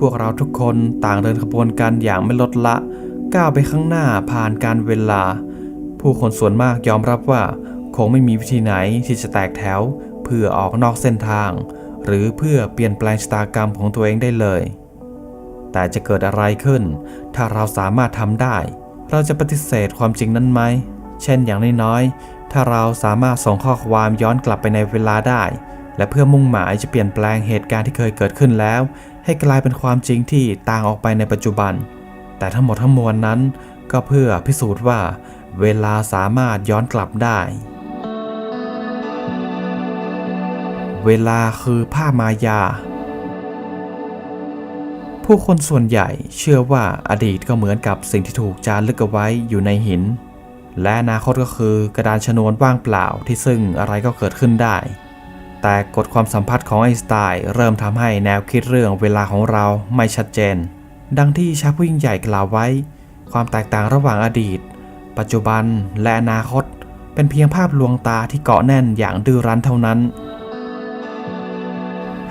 พวกเราทุกคนต่างเดินขบวนกันอย่างไม่ลดละ ก้าวไปข้างหน้าผ่านการเวลา ผู้คนส่วนมากยอมรับว่าคงไม่มีวิธีไหนที่จะแตกแถว เพื่อออกนอกเส้นทาง หรือเพื่อเปลี่ยนแปลงชะตากรรมของตัวเองได้เลย แต่จะเกิดอะไรขึ้น ถ้าเราสามารถทำได้ เราจะปฏิเสธความจริงนั้นไหม เช่นอย่างน้อยๆถ้าเราสามารถส่งข้อความย้อนกลับไปในเวลาได้ และเพื่อมุ่งหมายจะเปลี่ยนแปลงเหตุการณ์ที่เคยเกิดขึ้นแล้ว ให้กลายเป็นความจริงที่ต่างออกไปในปัจจุบัน แต่ทั้งหมดทั้งมวลนั้น ก็เพื่อพิสูจน์ว่าเวลาสามารถย้อนกลับได้ เวลาคือผ้ามายา ผู้คนส่วนใหญ่เชื่อว่าอดีตก็เหมือนกับสิ่งที่ถูกจารึกเอาไว้อยู่ในหิน และอนาคตก็คือกระดานชนวนว่างเปล่าที่ซึ่งอะไรก็เกิดขึ้นได้ แต่กฎความสัมพัทธ์ของไอน์สไตน์เริ่มทำให้แนวคิดเรื่องเวลาของเราไม่ชัดเจน ดังที่ชาผู้ยิ่งใหญ่กล่าวไว้ ความแตกต่างระหว่างอดีต ปัจจุบันและอนาคต เป็นเพียงภาพลวงตาที่เกาะแน่นอย่างดื้อรั้นเท่านั้น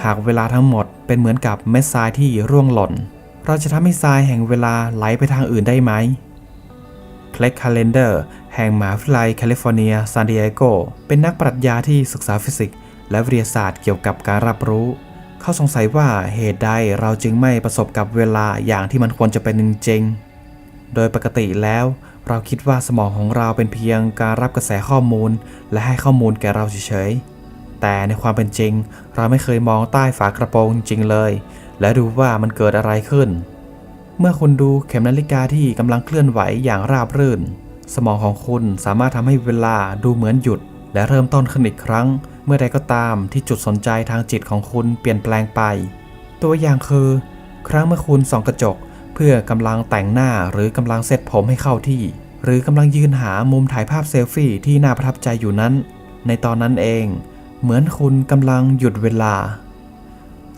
หากเวลาทั้งหมดเป็นเหมือนกับเม็ดทรายที่ร่วงหล่น เราจะทำให้ทรายแห่งเวลาไหลไปทางอื่นได้ไหมเคล็กคาเลนเดอร์แห่งมหาวิทยาลัยแคลิฟอร์เนียซานดิเอโกเป็นนักปรัชญาที่ศึกษาฟิสิกส์ และวิทยาศาสตร์เกี่ยวกับการรับรู้ เขาสงสัยว่าเหตุใดเราจึงไม่ประสบกับเวลาอย่างที่มันควรจะเป็นจริงๆ โดยปกติแล้วเราคิดว่าสมองของเราเป็นเพียงการรับกระแสข้อมูล และให้ข้อมูลแก่เราเฉยๆ แต่ในความเป็นจริง เราไม่เคยมองใต้ฝากระโปรงจริงเลย และดูว่ามันเกิดอะไรขึ้น เมื่อคุณดูเข็มนาฬิกาที่กำลังเคลื่อนไหวอย่างราบรื่น สมองของคุณสามารถทำให้เวลาดูเหมือนหยุด และเริ่มต้นขึ้นอีกครั้ง มื่อใดก็ตามที่จุดสนใจทางจิตของคุณเปลี่ยนแปลงไป ตัวอย่างคือ ครั้งเมื่อคุณส่องกระจก เพื่อกำลังแต่งหน้าหรือกำลังเซตผมให้เข้าที่ หรือกำลังยืนหามุมถ่ายภาพเซลฟี่ที่น่าประทับใจอยู่นั้น ในตอนนั้นเอง เหมือนคุณกำลังหยุดเวลา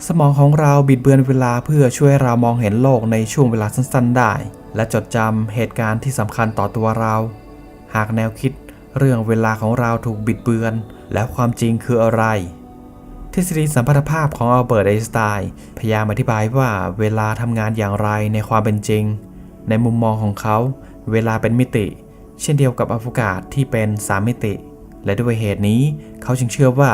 สมองของเราบิดเบือนเวลาเพื่อช่วยเรามองเห็นโลกในช่วงเวลาสั้นๆ ได้ และจดจำเหตุการณ์ที่สำคัญต่อตัวเรา หากแนวคิดเรื่องเวลาของเราถูกบิดเบือน แล้วความจริงคืออะไร ทฤษฎีสัมพัทธภาพของอัลเบิร์ตไอน์สไตน์พยายามอธิบายว่าเวลาทำงานอย่างไรในความเป็นจริง ในมุมมองของเขา เวลาเป็นมิติ เช่นเดียวกับอวกาศที่เป็นสามมิติ และด้วยเหตุนี้เขาจึงเชื่อว่า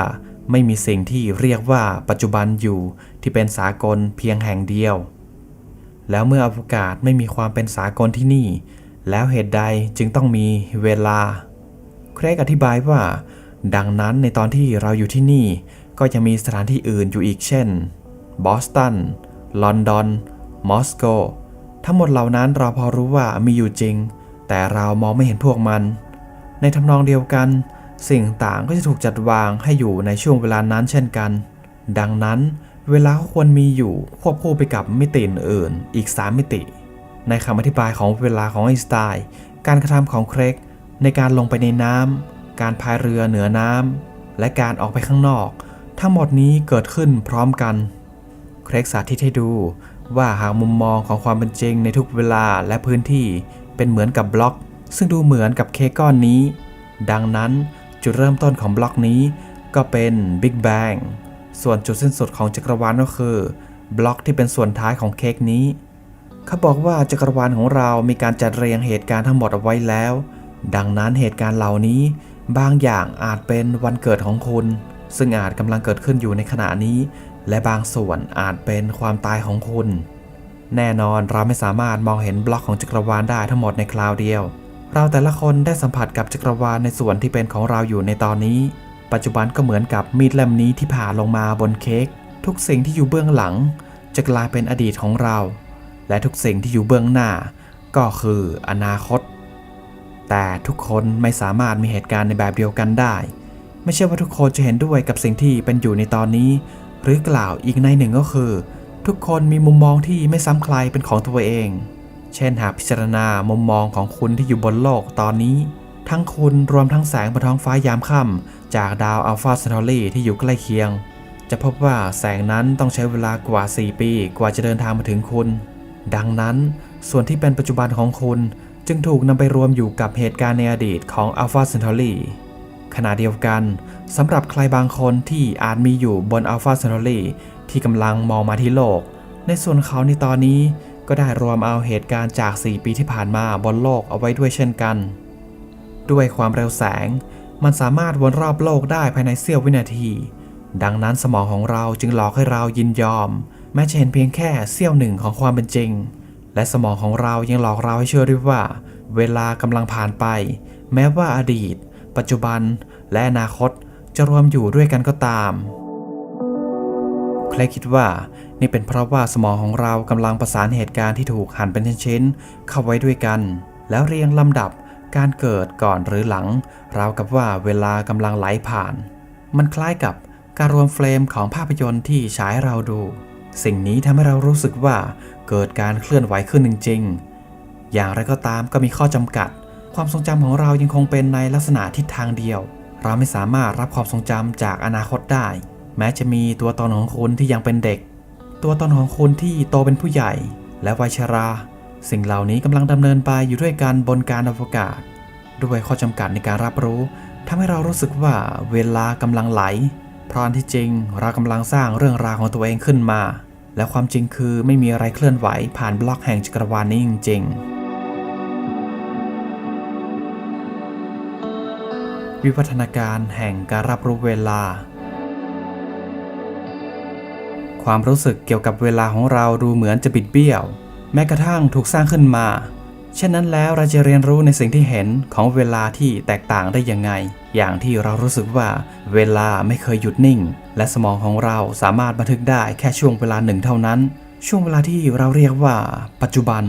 ไม่มีสิ่งที่เรียกว่าปัจจุบันอยู่ที่เป็นสากลเพียงแห่งเดียว แล้วเมื่ออวกาศไม่มีความเป็นสากลที่นี่ แล้วเหตุใดจึงต้องมีเวลา เครกอธิบายว่า ดังนั้นในตอนที่เราอยู่ที่นี่ก็ยังมีสถานที่อื่นอยู่อีกเช่น บอสตัน ลอนดอน มอสโก ทั้งหมดเหล่านั้นเราพอรู้ว่ามีอยู่จริง แต่เรามองไม่เห็นพวกมัน ในทำนองเดียวกัน สิ่งต่างก็จะถูกจัดวางให้อยู่ในช่วงเวลานั้นเช่นกัน ดังนั้นเวลาก็ควรมีอยู่ควบคู่ไปกับมิติอื่นอีก 3 มิติ ในคำอธิบายของเวลาของไอน์สไตน์การกระทำของเครกในการลงไปในน้ำ การพายเรือเหนือน้ำและการออกไปข้างนอก ทั้งหมดนี้เกิดขึ้นพร้อมกัน เครกสาธิตให้ดูว่าหากมุมมองของความเป็นจริงในทุกเวลาและพื้นที่เป็นเหมือนกับบล็อก ซึ่งดูเหมือนกับเค้กก้อนนี้ ดังนั้นจุดเริ่มต้นของบล็อกนี้ก็เป็นบิ๊กแบงส่วนจุดสิ้นสุดของจักรวาลก็คือบล็อกที่เป็นส่วนท้ายของเค้กนี้ เขาบอกว่าจักรวาลของเรามีการจัดเรียงเหตุการณ์ทั้งหมดเอาไว้แล้ว ดังนั้นเหตุการณ์เหล่านี้ บางอย่างอาจเป็นวันเกิดของคุณ ซึ่งอาจกำลังเกิดขึ้นอยู่ในขณะนี้ และบางส่วนอาจเป็นความตายของคุณ แน่นอนเราไม่สามารถมองเห็นบล็อกของจักรวาลได้ทั้งหมดในคราวเดียว เราแต่ละคนได้สัมผัสกับจักรวาลในส่วนที่เป็นของเราอยู่ในตอนนี้ ปัจจุบันก็เหมือนกับมีดเล่มนี้ที่ผ่าลงมาบนเค้กทุกสิ่งที่อยู่เบื้องหลัง จะกลายเป็นอดีตของเรา และทุกสิ่งที่อยู่เบื้องหน้า ก็คืออนาคต แต่ทุกคนไม่สามารถมีเหตุการณ์ในแบบเดียวกันได้ ไม่ใช่ว่าทุกคนจะเห็นด้วยกับสิ่งที่เป็นอยู่ในตอนนี้ หรือกล่าวอีกในหนึ่งก็คือ ทุกคนมีมุมมองที่ไม่ซ้ำใครเป็นของตัวเอง เช่นหากพิจารณามุมมองของคุณที่อยู่บนโลกตอนนี้ ทั้งคุณรวมทั้งแสงบนท้องฟ้ายามค่ำจากดาวอัลฟาเซนทอรีที่อยู่ใกล้เคียง จะพบว่าแสงนั้นต้องใช้เวลากว่า 4 ปี กว่าจะเดินทางมาถึงคุณ ดังนั้นส่วนที่เป็นปัจจุบันของคุณ จึงถูกนำไปรวมอยู่กับเหตุการณ์ในอดีตของ Alpha Centauri ขณะเดียวกันสำหรับใครบางคนที่อาจมีอยู่บน Alpha Centauri ที่กำลังมองมาที่โลก ในส่วนเขาในตอนนี้ก็ได้รวมเอาเหตุการณ์จาก 4 ปีที่ผ่านมาบนโลกเอาไว้ด้วยเช่นกัน ด้วยความเร็วแสง มันสามารถวนรอบโลกได้ภายในเสี้ยววินาที ดังนั้นสมองของเราจึงหลอกให้เรายินยอม แม้จะเห็นเพียงแค่เสี้ยวหนึ่งของความเป็นจริง และสมองของเรายังหลอกเราให้เชื่อด้วยว่า เวลากำลังผ่านไป แม้ว่าอดีต ปัจจุบัน และอนาคตจะรวมอยู่ด้วยกันก็ตามเคลคิดว่า นี่เป็นเพราะว่าสมองของเรากำลังประสานเหตุการณ์ที่ถูกหั่นเป็นชิ้นๆเข้าไว้ด้วยกัน แล้วเรียงลำดับการเกิดก่อนหรือหลัง ราวกับว่าเวลากำลังไหลผ่าน มันคล้ายกับการรวมเฟรมของภาพยนตร์ที่ฉายเราดู สิ่งนี้ทำให้เรารู้สึกว่าเกิดการเคลื่อนไหวขึ้นจริงๆ อย่างไรก็ตามก็มีข้อจำกัด ความทรงจำของเรายังคงเป็นในลักษณะทิศทางเดียว เราไม่สามารถรับความทรงจำจากอนาคตได้ แม้จะมีตัวตนของคุณที่ยังเป็นเด็ก ตัวตนของคุณที่โตเป็นผู้ใหญ่ และวัยชรา สิ่งเหล่านี้กำลังดำเนินไปอยู่ด้วยกันบนการอวกาศ ด้วยข้อจำกัดในการรับรู้ทำให้เรารู้สึกว่าเวลากำลังไหล เพราะอันที่จริงเรากำลังสร้างเรื่องราวของตัวเองขึ้นมา และความจริงคือไม่มีอะไรเคลื่อนไหวผ่านบล็อกแห่งจักรวาลนี้จริง ๆ วิวัฒนาการแห่งการรับรู้เวลา ความรู้สึกเกี่ยวกับเวลาของเราดูเหมือนจะบิดเบี้ยว แม้กระทั่งถูกสร้างขึ้นมาเช่นนั้นแล้วเราจะเรียนรู้ในสิ่งที่เห็นของเวลาที่แตกต่างได้ยังไง อย่างที่เรารู้สึกว่าเวลาไม่เคยหยุดนิ่ง และสมองของเราสามารถบันทึกได้แค่ช่วงเวลาหนึ่งเท่านั้น ช่วงเวลาที่เราเรียกว่า ปัจจุบัน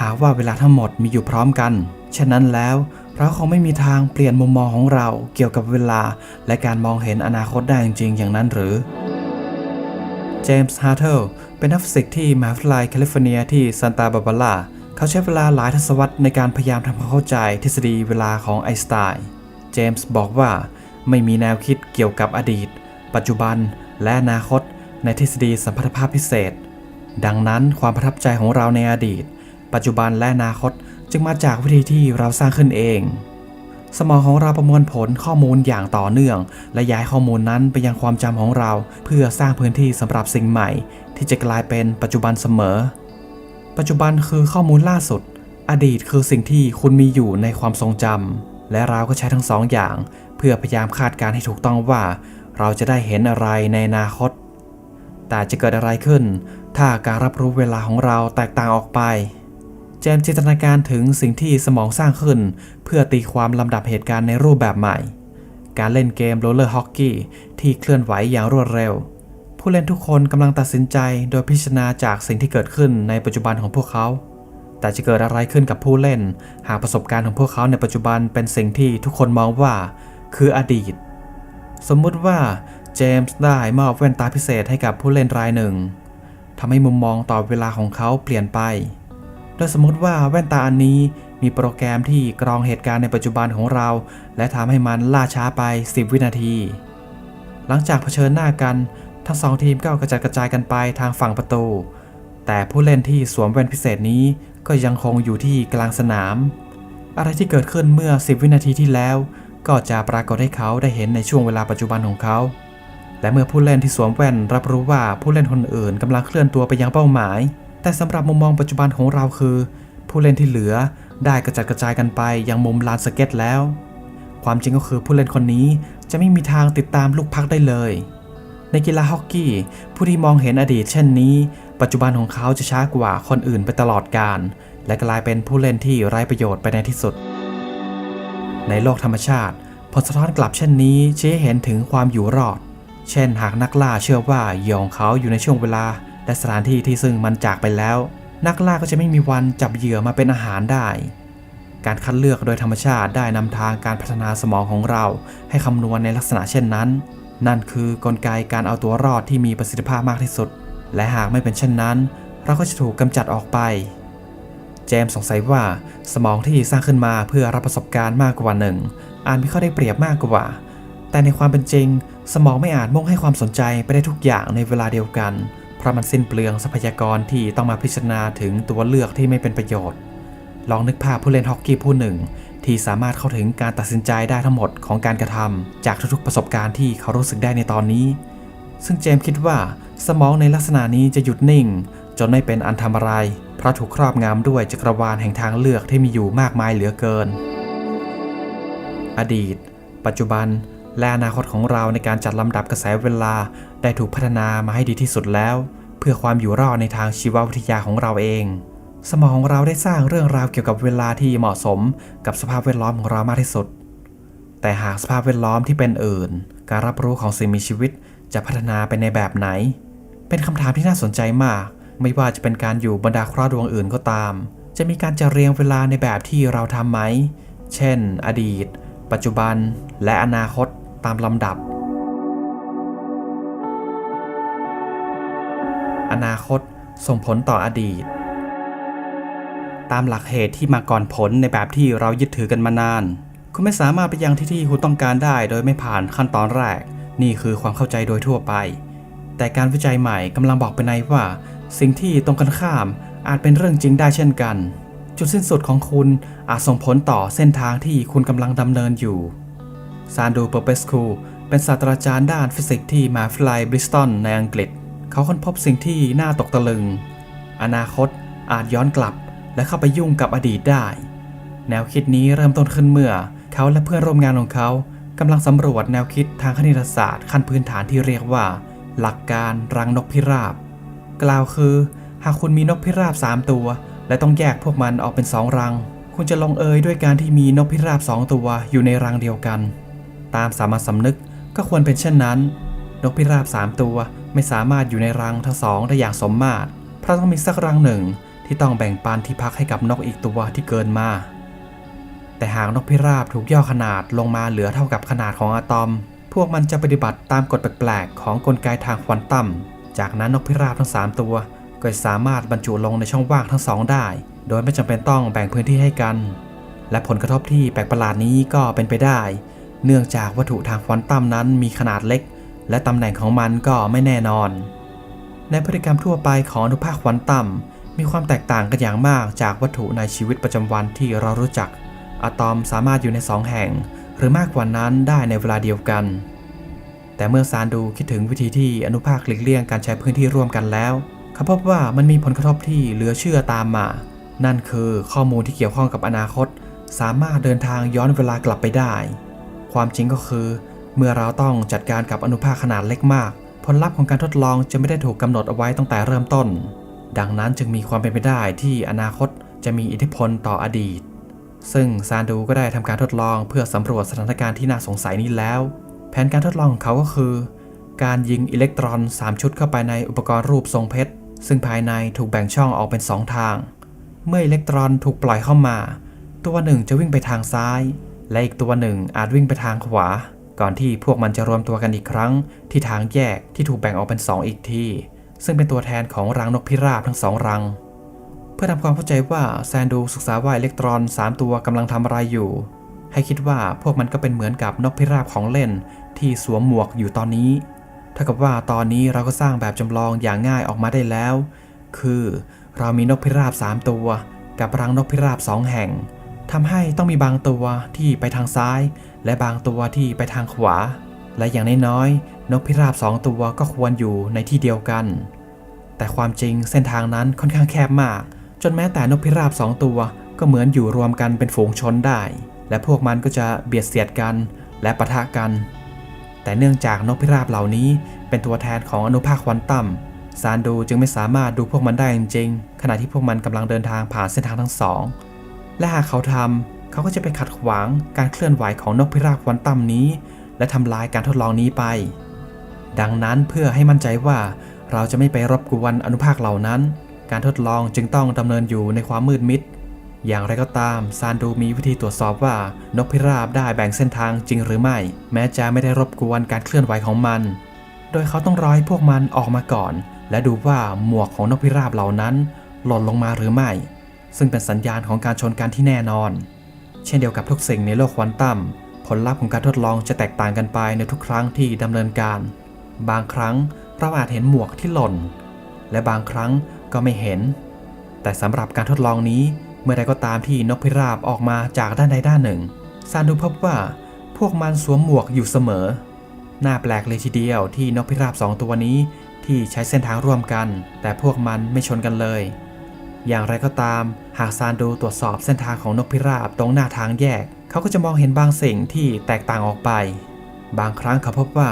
หากว่าเวลาทั้งหมดมีอยู่พร้อมกันฉะนั้นแล้วเราคงไม่มีทางเปลี่ยนมุมมองของเราเกี่ยวกับเวลา และการมองเห็นอนาคตได้จริงๆอย่างนั้นหรือเจมส์ฮาร์เทลเป็นนักฟิสิกส์ที่มหาวิทยาลัยแคลิฟอร์เนียที่ซานตาบาบาราเขาใช้เวลาหลายทศวรรษในการพยายามทำความเข้าใจทฤษฎีเวลาของไอน์สไตน์ เจมส์บอกว่าไม่มีแนวคิดเกี่ยวกับอดีต ปัจจุบันและอนาคตในทฤษฎีสัมพัทธภาพพิเศษ ดังนั้นความประทับใจของเราในอดีต ปัจจุบันและอนาคตจึงมาจากวิธีที่เราสร้างขึ้นเอง สมองของเราประมวลผลข้อมูลอย่างต่อเนื่อง และย้ายข้อมูลนั้นไปยังความจำของเรา เพื่อสร้างพื้นที่สำหรับสิ่งใหม่ ที่จะกลายเป็นปัจจุบันเสมอ ปัจจุบันคือข้อมูลล่าสุด อดีตคือสิ่งที่คุณมีอยู่ในความทรงจำ และเราก็ใช้ทั้งสองอย่าง เพื่อพยายามคาดการณ์ให้ถูกต้องว่า เราจะได้เห็นอะไรในอนาคต แต่จะเกิดอะไรขึ้น ถ้าการรับรู้เวลาของเราแตกต่างออกไป เจมจินตนาการถึงสิ่งที่สมองสร้างขึ้น เพื่อตีความลำดับเหตุการณ์ในรูปแบบใหม่ การเล่นเกมโรลเลอร์ฮอกกี้ที่เคลื่อนไหวอย่างรวดเร็ว ผู้เล่นทุกคนกำลังตัดสินใจโดยพิจารณาจากสิ่งที่เกิดขึ้นในปัจจุบันของพวกเขา แต่จะเกิดอะไรขึ้นกับผู้เล่น หากประสบการณ์ของพวกเขาในปัจจุบันเป็นสิ่งที่ทุกคนมองว่าคืออดีต สมมุติว่าเจมส์ได้มอบแว่นตาพิเศษให้กับผู้เล่นรายหนึ่งทำให้มุมมองต่อเวลาของเขาเปลี่ยนไป โดยสมมติว่าแว่นตาอันนี้มีโปรแกรมที่กรองเหตุการณ์ในปัจจุบันของเรา และทำให้มันล่าช้าไป 10 วินาที หลังจากเผชิญหน้ากัน ทั้งสองทีมก็กระจัดกระจายกันไปทางฝั่งประตู แต่ผู้เล่นที่สวมแว่นพิเศษนี้ ก็ยังคงอยู่ที่กลางสนาม อะไรที่เกิดขึ้นเมื่อ 10 วินาทีที่แล้ว ก็จะปรากฏให้เขาได้เห็นในช่วงเวลาปัจจุบันของเขา และเมื่อผู้เล่นที่สวมแว่น รับรู้ว่าผู้เล่นคนอื่นกำลังเคลื่อนตัวไปยังเป้าหมาย แต่สำหรับมุมมองปัจจุบันของเราคือ ผู้เล่นที่เหลือได้กระจัดกระจายกันไปยังมุมลานสเก็ตแล้ว ความจริงก็คือผู้เล่นคนนี้จะไม่มีทางติดตามลูกพักได้เลย ในกีฬาฮอกกี้ ผู้ที่มองเห็นอดีตเช่นนี้ ปัจจุบันของเขาจะช้ากว่าคนอื่นไปตลอดกาลและกลายเป็นผู้เล่นที่ไร้ประโยชน์ไปในที่สุด ในโลกธรรมชาติ ผลสะท้อนกลับเช่นนี้ชี้เห็นถึงความอยู่รอด เช่นหากนักล่าเชื่อว่าเหยื่อของเขาอยู่ในช่วงเวลา และสถานที่ที่ซึ่งมันจากไปแล้ว นักล่าก็จะไม่มีวันจับเหยื่อมาเป็นอาหารได้ การคัดเลือกโดยธรรมชาติได้นำทางการพัฒนาสมองของเรา ให้คำนวณในลักษณะเช่นนั้น นั่นคือกลไกการเอาตัวรอดที่มีประสิทธิภาพมากที่สุด และหากไม่เป็นเช่นนั้น เราก็จะถูกกำจัดออกไป เจมสงสัยว่าสมองที่สร้างขึ้นมาเพื่อรับประสบการณ์มากกว่าหนึ่งอาจมีข้อได้เปรียบมากกว่า แต่ในความเป็นจริง สมองไม่อาจมุ่งให้ความสนใจไปได้ทุกอย่างในเวลาเดียวกัน เพราะมันสิ้นเปลืองทรัพยากรที่ต้องมาพิจารณาถึงตัวเลือกที่ไม่เป็นประโยชน์ ลองนึกภาพผู้เล่นฮอกกี้ผู้หนึ่ง ที่สามารถเข้าถึงการตัดสินใจได้ทั้งหมดของการกระทำจากทุกๆประสบการณ์ที่เขารู้สึกได้ในตอนนี้ ซึ่งเจมส์คิดว่าสมองในลักษณะนี้จะหยุดนิ่ง จนไม่เป็นอันทำอะไรเพราะถูกครอบงำด้วยจักรวาลแห่งทางเลือกที่มีอยู่มากมายเหลือเกิน อดีต ปัจจุบัน และอนาคตของเราในการจัดลำดับกระแสเวลาได้ถูกพัฒนามาให้ดีที่สุดแล้ว เพื่อความอยู่รอดในทางชีววิทยาของเราเอง สมองของเราได้สร้างเรื่องราวเกี่ยวกับเวลาที่เหมาะสมกับสภาพแวดล้อมของเรามากที่สุด แต่หากสภาพแวดล้อมที่เป็นอื่น การรับรู้ของสิ่งมีชีวิตจะพัฒนาไปในแบบไหน เป็นคำถามที่น่าสนใจมาก ไม่ว่าจะเป็นการอยู่บรรดาคราดวงอื่นก็ตาม จะมีการจัดเรียงเวลาในแบบที่เราทำไหม เช่น อดีต ปัจจุบัน และอนาคตตามลำดับ อนาคตส่งผลต่ออดีต ตามหลักเหตุที่มาก่อนผลในแบบที่เรายึดถือกันมานาน คุณไม่สามารถไปยังที่ที่คุณต้องการได้ โดยไม่ผ่านขั้นตอนแรก นี่คือความเข้าใจโดยทั่วไป แต่การวิจัยใหม่กำลังบอกไปในว่า สิ่งที่ตรงกันข้ามอาจเป็นเรื่องจริงได้เช่นกัน จุดสิ้นสุดของคุณอาจส่งผลต่อเส้นทางที่คุณกำลังดำเนินอยู่ซานดูเปอร์เปสคูเป็นศาสตราจารย์ด้านฟิสิกส์ที่มหาวิทยาลัยบริสตันในอังกฤษ เขาค้นพบสิ่งที่น่าตกตะลึง อนาคตอาจย้อนกลับและเข้าไปยุ่งกับอดีตได้ แนวคิดนี้เริ่มต้นขึ้นเมื่อ เขาและเพื่อนร่วมงานของเขากำลังสำรวจแนวคิดทางคณิตศาสตร์ขั้นพื้นฐานที่เรียกว่า หลักการรังนกพิราบ กล่าวคือ หากคุณมีนกพิราบ 3 ตัว และต้องแยกพวกมันออกเป็น 2 รัง คุณจะลงเอยด้วยการที่มีนกพิราบ 2 ตัวอยู่ในรังเดียวกัน ตามสามัญสำนึกก็ควรเป็นเช่นนั้น นกพิราบ 3 ตัวไม่สามารถอยู่ในรังทั้งสองได้อย่างสมมาตรเพราะต้องมีสักรังหนึ่งที่ต้องแบ่งปันที่พักให้กับนกอีกตัวที่เกินมา แต่หากนกพิราบถูกย่อขนาดลงมาเหลือเท่ากับขนาดของอะตอม พวกมันจะปฏิบัติตามกฎแปลกๆของกลไกทางควอนตัม จากนั้นนกพิราบทั้ง 3 ตัวก็สามารถบรรจุลงในช่องว่างทั้งสองได้ โดยไม่จำเป็นต้องแบ่งพื้นที่ให้กัน และผลกระทบที่แปลกประหลาดนี้ก็เป็นไปได้ เนื่องจากวัตถุทางควอนตัมนั้นมีขนาดเล็ก และตำแหน่งของมันก็ไม่แน่นอน ในพฤติกรรมทั่วไปของอนุภาคควอนตัมมีความแตกต่างกันอย่างมากจากวัตถุในชีวิตประจำวันที่เรารู้จัก อะตอมสามารถอยู่ในสองแห่ง หรือมากกว่านั้นได้ในเวลาเดียวกัน แต่เมื่อซานดูคิดถึงวิธีที่อนุภาคหลีกเลี่ยงการใช้พื้นที่ร่วมกันแล้วเขาพบว่ามันมีผลกระทบที่เหลือเชื่อตามมา นั่นคือข้อมูลที่เกี่ยวข้องกับอนาคต สามารถเดินทางย้อนเวลากลับไปได้ ความจริงก็คือ เมื่อเราต้องจัดการกับอนุภาคขนาดเล็กมาก ผลลัพธ์ของการทดลองจะไม่ได้ถูกกำหนดเอาไว้ตั้งแต่เริ่มต้น ดังนั้นจึงมีความเป็นไปได้ที่อนาคตจะมีอิทธิพลต่ออดีต ซึ่งซานดูก็ได้ทำการทดลองเพื่อสำรวจสถานการณ์ที่น่าสงสัยนี้แล้ว แผนการทดลองของเขาก็คือ การยิงอิเล็กตรอน 3 ชุดเข้าไปในอุปกรณ์รูปทรงเพชร ซึ่งภายในถูกแบ่งช่องออกเป็น 2 ทาง เมื่ออิเล็กตรอนถูกปล่อยเข้ามา ตัวหนึ่งจะวิ่งไปทางซ้าย และอีกตัวหนึ่งอาจวิ่งไปทางขวา ก่อนที่พวกมันจะรวมตัวกันอีกครั้ง ที่ทางแยกที่ถูกแบ่งออกเป็น 2 อีกที ซึ่งเป็นตัวแทนของรังนกพิราบทั้งสองรัง พื่อทำความเข้าใจว่าแซนดูศึกษาว่าอิเล็กตรอน 3 ตัวกำลังทำอะไรอยู่ ให้คิดว่าพวกมันก็เป็นเหมือนกับนกพิราบของเล่น ที่สวมหมวกอยู่ตอนนี้เท่ากับว่าตอนนี้เราก็สร้างแบบจำลองอย่างง่ายออกมาได้แล้ว คือเรามีนกพิราบ 3 ตัว กับรังนกพิราบ 2 แห่งทำให้ต้องมีบางตัวที่ไปทางซ้าย และบางตัวที่ไปทางขวา และอย่างน้อยๆนกพิราบ 2 ตัวก็ควรอยู่ในที่เดียวกัน แต่ความจริงเส้นทางนั้นค่อนข้างแคบมาก จนแม้แต่นกพิราบ2ตัว ก็เหมือนอยู่รวมกันเป็นฝูงชนได้ และพวกมันก็จะเบียดเสียดกันและปะทะกัน แต่เนื่องจากนกพิราบเหล่านี้เป็นตัวแทนของอนุภาคควอนตัมซานดูจึงไม่สามารถดูพวกมันได้จริงๆขณะที่พวกมันกำลังเดินทางผ่านเส้นทางทั้งสอง และหากเขาทำเขาก็จะไปขัดขวางการเคลื่อนไหวของนกพิราบควอนตัมนี้ และทำลายการทดลองนี้ไป ดังนั้นเพื่อให้มั่นใจว่าเราจะไม่ไปรบกวนอนุภาคเหล่านั้น การทดลองจึงต้องดำเนินอยู่ในความมืดมิด อย่างไรก็ตามซานดูมีวิธีตรวจสอบว่านกพิราบได้แบ่งเส้นทางจริงหรือไม่ แม้จะไม่ได้รบกวนการเคลื่อนไหวของมัน โดยเขาต้องรอให้พวกมันออกมาก่อน และดูว่าหมวกของนกพิราบเหล่านั้น หล่นลงมาหรือไม่ ซึ่งเป็นสัญญาณของการชนกันที่แน่นอน เช่นเดียวกับทุกสิ่งในโลกควอนตัมผลลัพธ์ของการทดลองจะแตกต่างกันไปในทุกครั้งที่ดำเนินการ บางครั้งเราอาจเห็นหมวกที่หล่น และบางครั้ง ก็ไม่เห็น แต่สำหรับการทดลองนี้เมื่อใดก็ตามที่นกพิราบออกมาจากด้านใดด้านหนึ่งซานดูพบว่าพวกมันสวมหมวกอยู่เสมอ น่าแปลกเลยทีเดียวที่นกพิราบสองตัวนี้ที่ใช้เส้นทางร่วมกัน แต่พวกมันไม่ชนกันเลย อย่างไรก็ตาม หากซานดูตรวจสอบเส้นทางของนกพิราบตรงหน้าทางแยก เขาก็จะมองเห็นบางสิ่งที่แตกต่างออกไป บางครั้งเขาพบว่า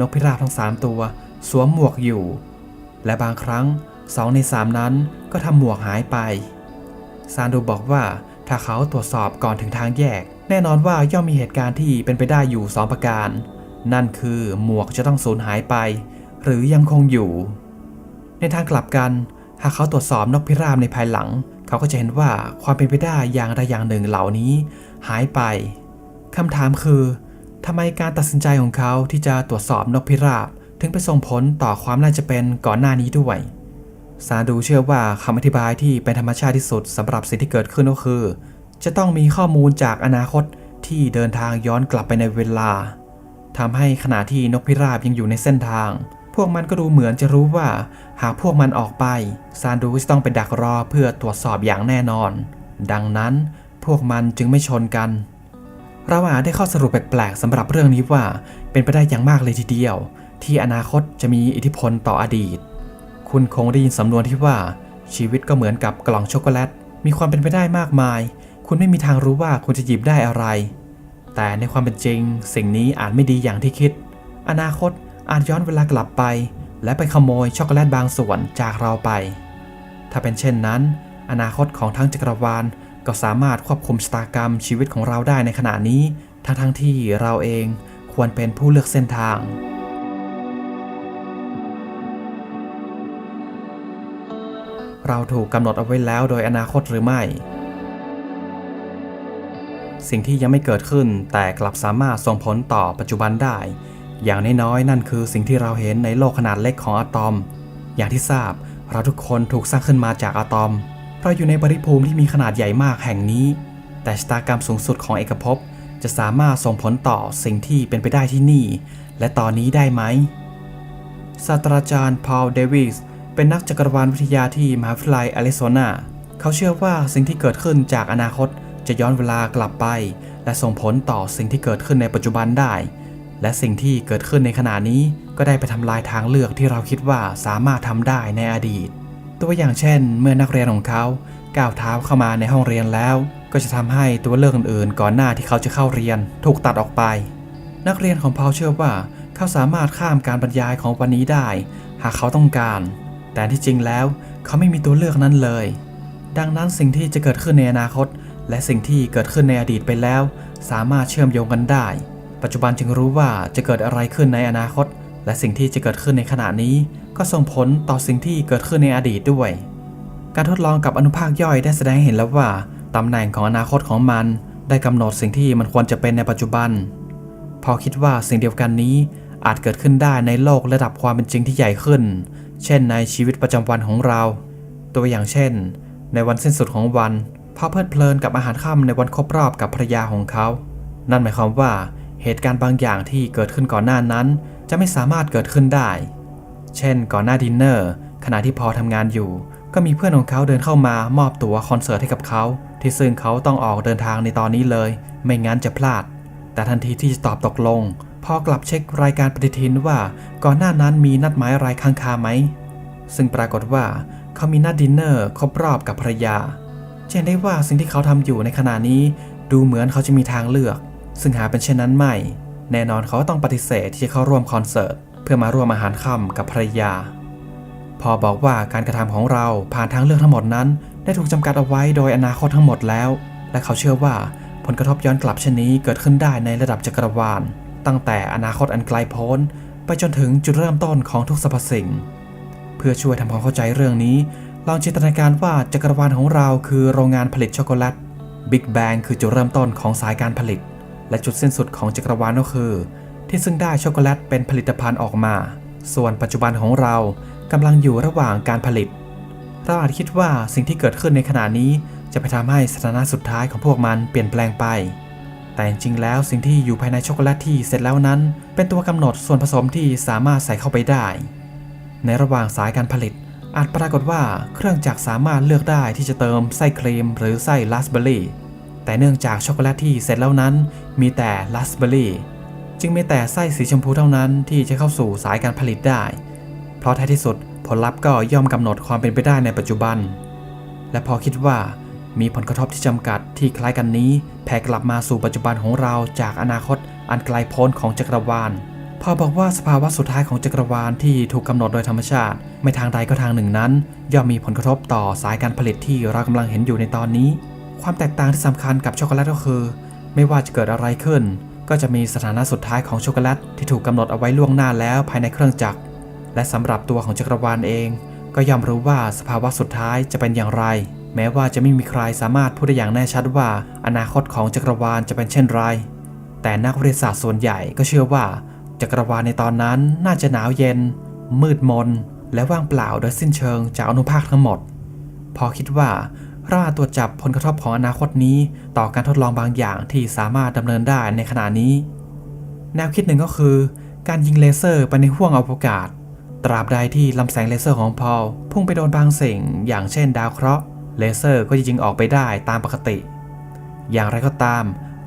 นกพิราบทั้งสามตัว สวมหมวกอยู่ และบางครั้ง สองในสามนั้นก็ทำหมวกหายไป ซานดูบอกว่าถ้าเขาตรวจสอบก่อนถึงทางแยก แน่นอนว่าย่อมมีเหตุการณ์ที่เป็นไปได้อยู่ 2 ประการ นั่นคือหมวกจะต้องสูญหายไป หรือยังคงอยู่ ในทางกลับกัน หากเขาตรวจสอบนกพิราบในภายหลัง เขาก็จะเห็นว่าความเป็นไปได้อย่างใดอย่างหนึ่งเหล่านี้ หายไปคำถามคือทำไมการตัดสินใจของเขาที่จะตรวจสอบนกพิราบ ถึงไปส่งผลต่อความน่าจะเป็นก่อนหน้านี้ด้วย ซาดูเชื่อว่าคำอธิบายที่เป็นธรรมชาติที่สุดสำหรับสิ่งที่เกิดขึ้นก็คือ จะต้องมีข้อมูลจากอนาคตที่เดินทางย้อนกลับไปในเวลาทำให้ขณะที่นกพิราบยังอยู่ในเส้นทาง พวกมันก็ดูเหมือนจะรู้ว่า หากพวกมันออกไปซานดูจะต้องไปดักรอเพื่อตรวจสอบอย่างแน่นอน ดังนั้นพวกมันจึงไม่ชนกัน เราอาจได้ข้อสรุปแปลกๆสำหรับเรื่องนี้ว่าเป็นไปได้อย่างมากเลยทีเดียว ที่อนาคตจะมีอิทธิพลต่ออดีต คุณคงได้ยินสำนวนที่ว่า ชีวิตก็เหมือนกับกล่องช็อกโกแลต มีความเป็นไปได้มากมาย คุณไม่มีทางรู้ว่าคุณจะหยิบได้อะไร แต่ในความเป็นจริง สิ่งนี้อาจไม่ดีอย่างที่คิด อนาคตอาจย้อนเวลากลับไป และไปขโมยช็อกโกแลตบางส่วนจากเราไป ถ้าเป็นเช่นนั้น อนาคตของทั้งจักรวาลก็สามารถควบคุมชะตากรรมชีวิตของเราได้ในขณะนี้ ทั้งทั้งๆที่เราเองควรเป็นผู้เลือกเส้นทาง เราถูกกำหนดเอาไว้แล้วโดยอนาคตหรือไม่ สิ่งที่ยังไม่เกิดขึ้นแต่กลับสามารถส่งผลต่อปัจจุบันได้ อย่างน้อยๆนั่นคือสิ่งที่เราเห็นในโลกขนาดเล็กของอะตอม อย่างที่ทราบเราทุกคนถูกสร้างขึ้นมาจากอะตอม เราอยู่ในปริภูมิที่มีขนาดใหญ่มากแห่งนี้ แต่ชะตากรรมสูงสุดของเอกภพจะสามารถส่งผลต่อสิ่งที่เป็นไปได้ที่นี่ และตอนนี้ได้ไหมศาสตราจารย์พอลเดวิส เป็นนักจักรวาลวิทยาที่มหาวิทยาลัยอาริโซนา เขาเชื่อว่าสิ่งที่เกิดขึ้นจากอนาคตจะย้อนเวลากลับไป และส่งผลต่อสิ่งที่เกิดขึ้นในปัจจุบันได้ และสิ่งที่เกิดขึ้นในขณะนี้ก็ได้ไปทำลายทางเลือกที่เราคิดว่าสามารถทำได้ในอดีต ตัวอย่างเช่น เมื่อนักเรียนของเขาก้าวเท้าเข้ามาในห้องเรียนแล้ว ก็จะทำให้ตัวเลือกอื่นๆ ก่อนหน้าที่เขาจะเข้าเรียน ถูกตัดออกไป นักเรียนของพอลเชื่อว่า เขาสามารถข้ามการบรรยายของวันนี้ได้ หากเขาต้องการ แต่ที่จริงแล้วเขาไม่มีตัวเลือกนั้นเลย ดังนั้นสิ่งที่จะเกิดขึ้นในอนาคต และสิ่งที่เกิดขึ้นในอดีตไปแล้ว สามารถเชื่อมโยงกันได้ ปัจจุบันจึงรู้ว่าจะเกิดอะไรขึ้นในอนาคต และสิ่งที่จะเกิดขึ้นในขณะนี้ ก็ส่งผลต่อสิ่งที่เกิดขึ้นในอดีตด้วย การทดลองกับอนุภาคย่อยได้แสดงให้เห็นแล้วว่าตำแหน่งของอนาคตของมัน ได้กำหนดสิ่งที่มันควรจะเป็นในปัจจุบัน พอคิดว่าสิ่งเดียวกันนี้ อาจเกิดขึ้นได้ในโลกระดับความเป็นจริงที่ใหญ่ขึ้น เช่นในชีวิตประจำวันของเรา ตัวอย่างเช่น ในวันสิ้นสุดของวันพอเพลิดเพลินกับอาหารค่ำในวันครบรอบกับภรรยาของเขา นั่นหมายความว่าเหตุการณ์บางอย่างที่เกิดขึ้นก่อนหน้านั้น จะไม่สามารถเกิดขึ้นได้ เช่น ก่อนหน้าดินเนอร์ขณะที่พอทำงานอยู่ ก็มีเพื่อนของเขาเดินเข้ามามอบตั๋วคอนเสิร์ตให้กับเขา ที่ซึ่งเขาต้องออกเดินทางในตอนนี้เลย ไม่งั้นจะพลาด แต่ทันทีที่จะตอบตกลง พอกลับเช็ครายการปฏิทินว่าก่อนหน้านั้นมีนัดหมายอะไรค้างคาไหม ซึ่งปรากฏว่าเขามีนัดดินเนอร์ครบรอบกับภรรยาจะเห็นได้ว่าสิ่งที่เขาทำอยู่ในขณะนี้ ดูเหมือนเขาจะมีทางเลือก ซึ่งหาเป็นเช่นนั้นไม่ แน่นอนเขาต้องปฏิเสธที่จะเข้าร่วมคอนเสิร์ต เพื่อมาร่วมอาหารค่ำกับภรรยา พอบอกว่าการกระทำของเราผ่านทางเลือกทั้งหมดนั้น ได้ถูกจำกัดเอาไว้โดยอนาคตทั้งหมดแล้ว และเขาเชื่อว่าผลกระทบย้อนกลับเช่นนี้เกิดขึ้นได้ในระดับจักรวาล ตั้งแต่อนาคตอันไกลโพ้น ไปจนถึงจุดเริ่มต้นของทุกสรรพสิ่ง เพื่อช่วยทำความเข้าใจเรื่องนี้ ลองจินตนาการว่าจักรวาลของเราคือโรงงานผลิตช็อกโกแลต Big Bang คือจุดเริ่มต้นของสายการผลิต และจุดสิ้นสุดของจักรวาลก็คือ ที่ซึ่งได้ช็อกโกแลตเป็นผลิตภัณฑ์ออกมา ส่วนปัจจุบันของเรากำลังอยู่ระหว่างการผลิต เราอาจคิดว่าสิ่งที่เกิดขึ้นในขณะนี้จะไปทำให้สถานะสุดท้ายของพวกมันเปลี่ยนแปลงไป แต่จริงแล้วสิ่งที่อยู่ภายในช็อกโกแลตที่เสร็จแล้วนั้น เป็นตัวกำหนดส่วนผสมที่สามารถใส่เข้าไปได้ ในระหว่างสายการผลิต อาจปรากฏว่าเครื่องจักรสามารถเลือกได้ที่จะเติมไส้ครีมหรือไส้ราสเบอร์รี่แต่เนื่องจากช็อกโกแลตที่เสร็จแล้วนั้น มีแต่ราสเบอร์รี่จึงมีแต่ไส้สีชมพูเท่านั้นที่จะเข้าสู่สายการผลิตได้ เพราะท้ายที่สุดผลลัพธ์ก็ย่อมกำหนดความเป็นไปได้ในปัจจุบัน และพอคิดว่า มีผลกระทบที่จำกัดที่คล้ายกันนี้ แผ่กลับมาสู่ปัจจุบันของเราจากอนาคตอันไกลโพ้นของจักรวาลพอบอกว่าสภาวะสุดท้ายของจักรวาลที่ถูกกำหนดโดยธรรมชาติ ไม่ทางใดก็ทางหนึ่งนั้น ย่อมมีผลกระทบต่อสายการผลิตที่เรากำลังเห็นอยู่ในตอนนี้ ความแตกต่างที่สำคัญกับช็อกโกแลตก็คือ ไม่ว่าจะเกิดอะไรขึ้น ก็จะมีสถานะสุดท้ายของช็อกโกแลตที่ถูกกำหนดเอาไว้ล่วงหน้าแล้วภายในเครื่องจักร และสำหรับตัวของจักรวาลเอง ก็ย่อมรู้ว่าสภาวะสุดท้ายจะเป็นอย่างไร แม้ว่าจะไม่มีใครสามารถพูดได้อย่างแน่ชัดว่า อนาคตของจักรวาลจะเป็นเช่นไร แต่นักวิทยาศาสตร์ส่วนใหญ่ก็เชื่อว่า จักรวาลในตอนนั้นน่าจะหนาวเย็น มืดมน และว่างเปล่าโดยสิ้นเชิงจากอนุภาคทั้งหมด พอคิดว่าเราอาจตรวจจับผลกระทบของอนาคตนี้ ต่อการทดลองบางอย่างที่สามารถดำเนินได้ในขณะนี้ แนวคิดหนึ่งก็คือ การยิงเลเซอร์ไปในห้วงอวกาศ ตราบใดที่ลำแสงเลเซอร์ของพอลพุ่งไปโดนบางสิ่ง อย่างเช่นดาวเคราะห์ เลเซอร์ก็จะยิงออกไปได้ตามปกติ อย่างไรก็ตาม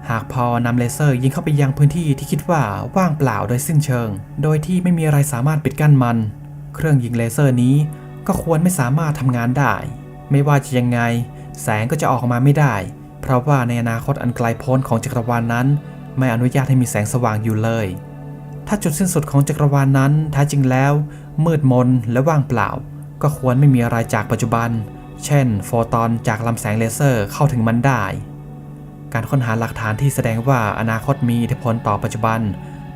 หากพอนำเลเซอร์ยิงเข้าไปยังพื้นที่ที่คิดว่าว่างเปล่าโดยสิ้นเชิง โดยที่ไม่มีอะไรสามารถปิดกั้นมัน เครื่องยิงเลเซอร์นี้ก็ควรไม่สามารถทำงานได้ ไม่ว่าจะยังไง แสงก็จะออกมาไม่ได้ เพราะว่าในอนาคตอันไกลโพ้นของจักรวาลนั้น ไม่อนุญาตให้มีแสงสว่างอยู่เลย ถ้าจุดสิ้นสุดของจักรวาลนั้นแท้จริงแล้ว มืดมนและว่างเปล่า ก็ควรไม่มีอะไรจากปัจจุบัน เช่น โฟตอนจากลำแสงเลเซอร์เข้าถึงมันได้ การค้นหาหลักฐานที่แสดงว่าอนาคตมีอิทธิพลต่อปัจจุบัน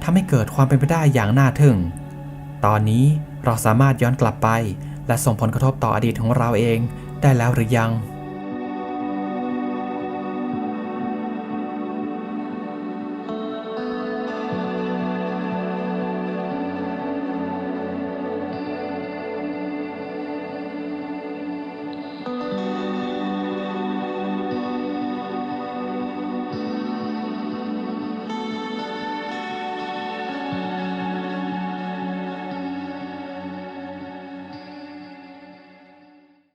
ทำให้เกิดความเป็นไปได้อย่างน่าทึ่ง ตอนนี้เราสามารถย้อนกลับไป และส่งผลกระทบต่ออดีตของเราเองได้แล้วหรือยัง